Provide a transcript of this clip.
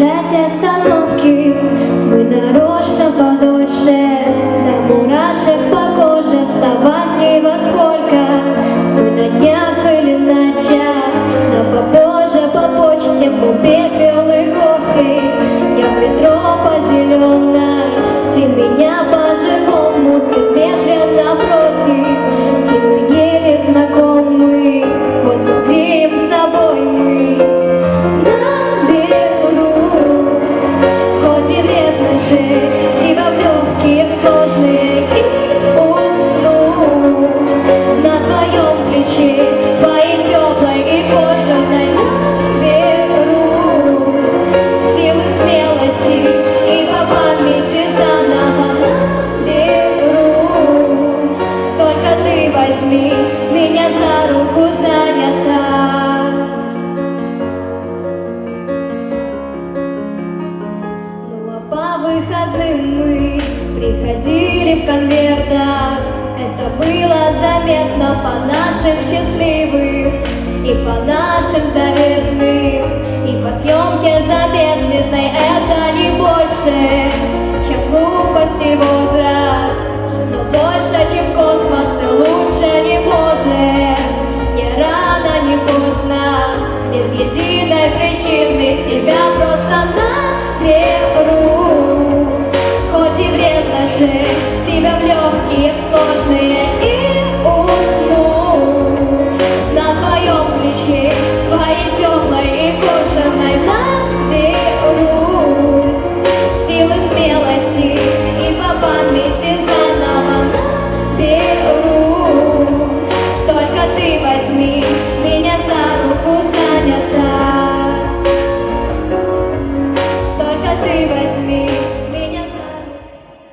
бюджете остановки. Мы нарочно подольше. До мурашек по коже Вставать не во сколько. Мы на днях или на час, Но попозже по почте Купить белый кофе. Я в метро по зеленой. Ты меня по-живому Ты медленно против. выходным мы приходили в конвертах. Это было заметно по нашим счастливым и по нашим заветным, и по съемке за и в сложные.